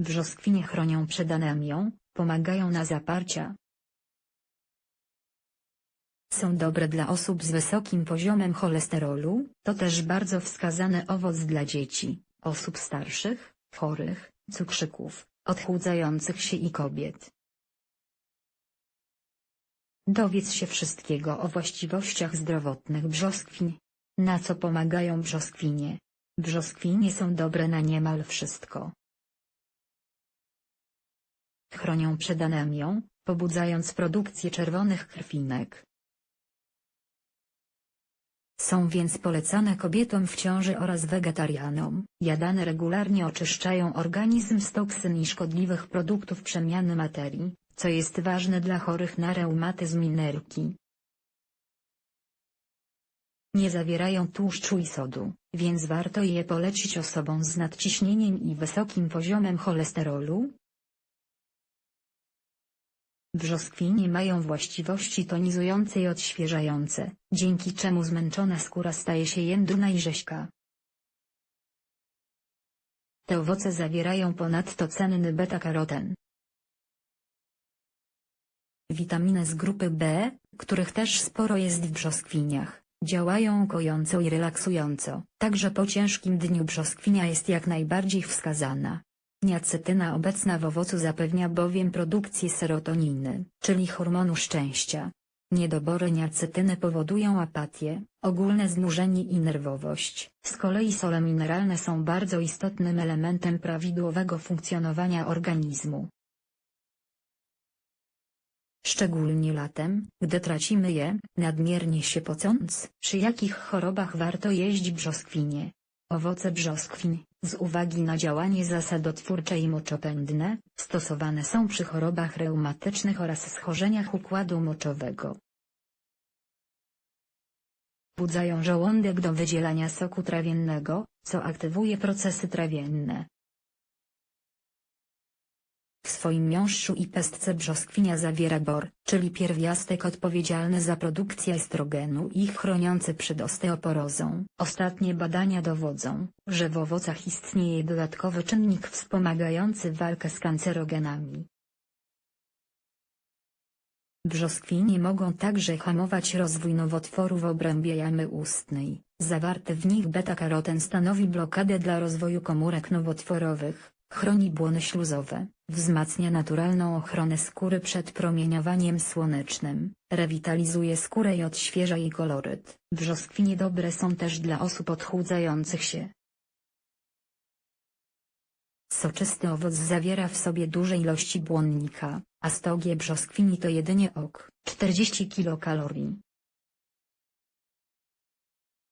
Brzoskwinie chronią przed anemią, pomagają na zaparcia. Są dobre dla osób z wysokim poziomem cholesterolu, to też bardzo wskazany owoc dla dzieci, osób starszych, chorych, cukrzyków, odchudzających się i kobiet. Dowiedz się wszystkiego o właściwościach zdrowotnych brzoskwiń. Na co pomagają brzoskwinie? Brzoskwinie są dobre na niemal wszystko. Chronią przed anemią, pobudzając produkcję czerwonych krwinek. Są więc polecane kobietom w ciąży oraz wegetarianom. Jadane regularnie oczyszczają organizm z toksyn i szkodliwych produktów przemiany materii, co jest ważne dla chorych na reumatyzm i nerki. Nie zawierają tłuszczu i sodu, więc warto je polecić osobom z nadciśnieniem i wysokim poziomem cholesterolu. Brzoskwinie mają właściwości tonizujące i odświeżające, dzięki czemu zmęczona skóra staje się jędrna i rzeźka. Te owoce zawierają ponadto cenny beta-karoten. Witaminy z grupy B, których też sporo jest w brzoskwiniach, działają kojąco i relaksująco, także po ciężkim dniu brzoskwinia jest jak najbardziej wskazana. Niacetyna obecna w owocu zapewnia bowiem produkcję serotoniny, czyli hormonu szczęścia. Niedobory niacetyny powodują apatię, ogólne znużenie i nerwowość. Z kolei sole mineralne są bardzo istotnym elementem prawidłowego funkcjonowania organizmu. Szczególnie latem, gdy tracimy je, nadmiernie się pocąc. Przy jakich chorobach warto jeść brzoskwinie? Owoce brzoskwin, z uwagi na działanie zasadotwórcze i moczopędne, stosowane są przy chorobach reumatycznych oraz schorzeniach układu moczowego. Budzają żołądek do wydzielania soku trawiennego, co aktywuje procesy trawienne. W swoim miąższu i pestce brzoskwinia zawiera bor, czyli pierwiastek odpowiedzialny za produkcję estrogenu i chroniący przed osteoporozą. Ostatnie badania dowodzą, że w owocach istnieje dodatkowy czynnik wspomagający walkę z kancerogenami. Brzoskwinie mogą także hamować rozwój nowotworów w obrębie jamy ustnej. Zawarty w nich beta-karoten stanowi blokadę dla rozwoju komórek nowotworowych, chroni błony śluzowe, wzmacnia naturalną ochronę skóry przed promieniowaniem słonecznym, rewitalizuje skórę i odświeża jej koloryt. Brzoskwinie dobre są też dla osób odchudzających się. Soczysty owoc zawiera w sobie duże ilości błonnika, a stogie brzoskwini to jedynie ok. 40 kilokalorii.